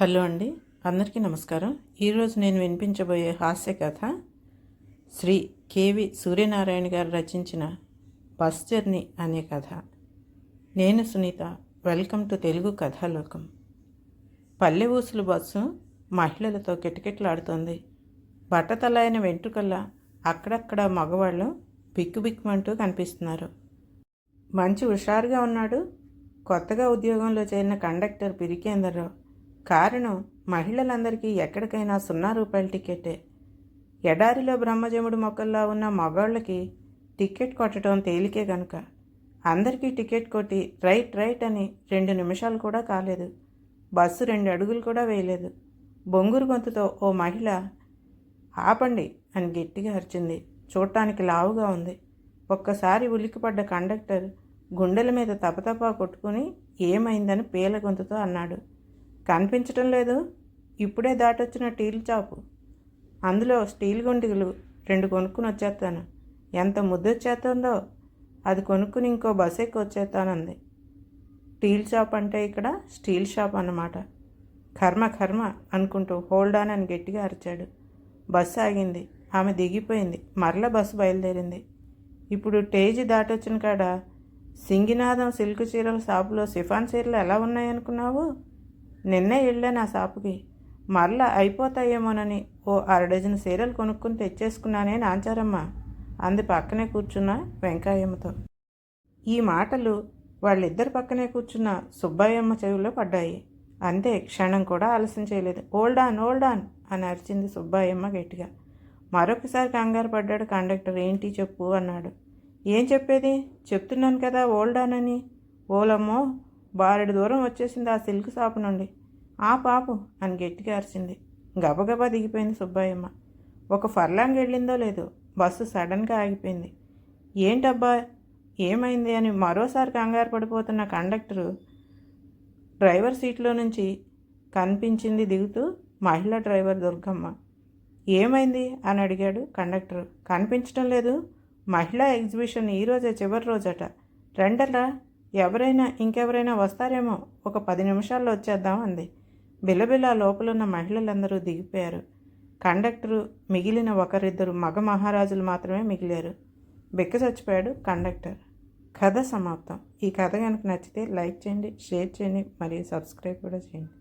Hello అండి. అందరికీ నమస్కారం. ఈరోజు నేను వినిపించబోయే హాస్య కథ శ్రీ కేవి సూర్యనారాయణ గారు రచించిన బస్ జర్నీ అనే కథ. నేను Sunitha. Welcome to Telugu Kathalokam. పల్లె ఊసులు బస్సు మహిళలతో కిటకిటలాడుతోంది. బట్టతలైన వెంట్రుకల్లా అక్కడక్కడ మగవాళ్ళు బిక్కుబిక్కుమంటూ కనిపిస్తున్నారు. మంచి హుషారుగా ఉన్నాడు. కొత్తగా ఉద్యోగంలో చేరిన కండక్టర్ పిరికేందర్రావు. కారణం మహిళలందరికీ ఎక్కడికైనా సున్నా రూపాయల టికెటే ఎడారిలో బ్రహ్మజముడు మొక్కల్లా ఉన్న మగాళ్ళకి టికెట్ కొట్టడం తేలికే గనుక. అందరికీ టికెట్ కొట్టి రైట్ రైట్ అని రెండు నిమిషాలు కూడా కాలేదు. బస్సు రెండు అడుగులు కూడా వేయలేదు. బొంగురు గొంతుతో ఓ మహిళ ఆపండి అని గట్టిగా అరిచింది. చూడటానికి లావుగా ఉంది. ఒక్కసారి ఉలిక్కిపడ్డ కండక్టర్ గుండెల మీద తపతపా కొట్టుకుని ఏమైందని పీల గొంతుతో అన్నాడు. కనిపించటం లేదు. ఇప్పుడే దాటొచ్చిన టీల్ చాపు. అందులో స్టీల్ గుండిగులు రెండు కొనుక్కుని వచ్చేస్తాను. ఎంత ముద్దొచ్చేస్తుందో అది కొనుక్కుని ఇంకో బస్ ఎక్కి వచ్చేస్తానంది. టీల్ షాప్ అంటే ఇక్కడ స్టీల్ షాప్ అన్నమాట. కర్మ కర్మ అనుకుంటూ హోల్డ్ ఆన్ అని గట్టిగా అరిచాడు. బస్సు ఆగింది. ఆమె దిగిపోయింది. మరల బస్సు బయలుదేరింది. ఇప్పుడు టేజీ దాటొచ్చిన కాడ సింగినాథం సిల్క్ చీరల షాపులో సిఫాన్ చీరలు ఎలా ఉన్నాయనుకున్నావు? నిన్నే వెళ్ళాను ఆ షాపుకి మరలా అయిపోతాయేమోనని ఓ అరడజన్ సీరలు కొనుక్కుని తెచ్చేసుకున్నానే నాంచారమ్మ. అంది పక్కనే కూర్చున్న వెంకాయమ్మతో ఈ మాటలు వాళ్ళిద్దరి పక్కనే కూర్చున్న సుబ్బాయమ్మ చెవిలో పడ్డాయి. అంతే క్షణం కూడా ఆలస్యం చేయలేదు. ఓల్డ్ ఆన్ ఓల్డ్ ఆన్ అని అరిచింది సుబ్బాయమ్మ గట్టిగా. మరొకసారి కంగారు పడ్డాడు కండక్టర్. ఏంటి చెప్పు అన్నాడు. ఏం చెప్పేది? చెప్తున్నాను కదా ఓల్డ్ ఆన్ అని. ఓలమ్మో బారెడు దూరం వచ్చేసింది ఆ సిల్క్ షాపు నుండి. ఆ పాపు అని గట్టిగా అరిచింది. గబగబా దిగిపోయింది సుబ్బాయమ్మ ఒక ఫర్లాంగ్ వెళ్ళిందో లేదో బస్సు సడన్గా ఆగిపోయింది. ఏంటబ్బా ఏమైంది అని మరోసారి కంగారు పడిపోతున్న కండక్టరు డ్రైవర్ సీట్లో నుంచి కనిపించింది దిగుతూ మహిళా డ్రైవర్ దుర్గమ్మ. ఏమైంది అని అడిగాడు కండక్టర్. కనిపించడం లేదు. మహిళా ఎగ్జిబిషన్ ఈరోజే చివరి రోజట. రెండలా ఎవరైనా ఇంకెవరైనా వస్తారేమో ఒక పది నిమిషాల్లో వచ్చేద్దాం అంది. బిలబిల లోపలున్న మహిళలందరూ దిగిపోయారు. కండక్టరు మిగిలిన ఒకరిద్దరు మగ మహారాజులు మాత్రమే మిగిలారు. బిక్క చచ్చిపోయాడు కండక్టర్. కథ సమాప్తం. ఈ కథ కనుక నచ్చితే లైక్ చేయండి షేర్ చేయండి మరియు సబ్స్క్రైబ్ కూడా చేయండి.